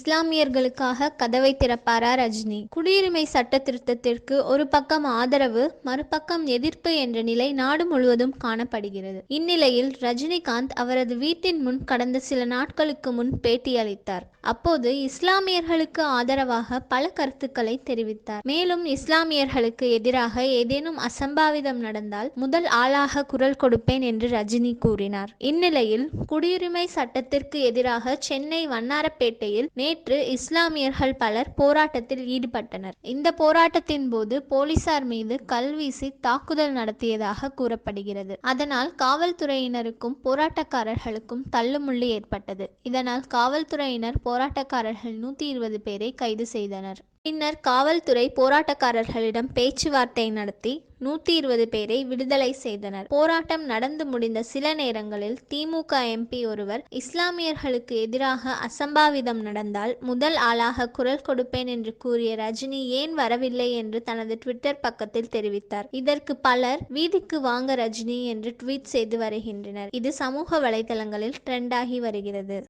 இஸ்லாமியர்களுக்காக கதவை திறப்பாரா ரஜினி? குடியுரிமை சட்ட திருத்தத்திற்கு ஒரு பக்கம் ஆதரவு மறுபக்கம் எதிர்ப்பு என்ற நிலை நாடு முழுவதும் காணப்படுகிறது. இந்நிலையில் ரஜினிகாந்த் அவரது வீட்டின் முன் கடந்த சில நாட்களுக்கு முன் பேட்டியளித்தார் அப்போது இஸ்லாமியர்களுக்கு ஆதரவாக பல கருத்துக்களை தெரிவித்தார். மேலும் இஸ்லாமியர்களுக்கு எதிராக ஏதேனும் அசம்பாவிதம் நடந்தால் முதல் ஆளாக குரல் கொடுப்பேன் என்று ரஜினி கூறினார். இந்நிலையில் குடியுரிமை சட்டத்திற்கு எதிராக சென்னை வண்ணாரப்பேட்டையில் நேற்று இஸ்லாமியர்கள் பலர் போராட்டத்தில் ஈடுபட்டனர். இந்த போராட்டத்தின் போது போலீசார் மீது கல்வீசி தாக்குதல் நடத்தியதாக கூறப்படுகிறது. அதனால் காவல்துறையினருக்கும் போராட்டக்காரர்களுக்கும் தள்ளுமுள்ளு ஏற்பட்டது. இதனால் காவல்துறையினர் போராட்டக்காரர்கள் நூத்தி இருபது பேரை கைது செய்தனர். பின்னர் காவல்துறை போராட்டக்காரர்களிடம் பேச்சுவார்த்தை நடத்தி நூத்தி இருபது பேரை விடுதலை செய்தனர். போராட்டம் நடந்து முடிந்த சில நேரங்களில் திமுக எம்பி ஒருவர் இஸ்லாமியர்களுக்கு எதிராக அசம்பாவிதம் நடந்தால் முதல் ஆளாக குரல் கொடுப்பேன் என்று கூறிய ரஜினி ஏன் வரவில்லை என்று தனது ட்விட்டர் பக்கத்தில் தெரிவித்தார். இதற்கு பலர் வீதிக்கு வாங்க ரஜினி என்று ட்வீட் செய்து வருகின்றனர். இது சமூக வலைதளங்களில் ட்ரெண்டாகி வருகிறது.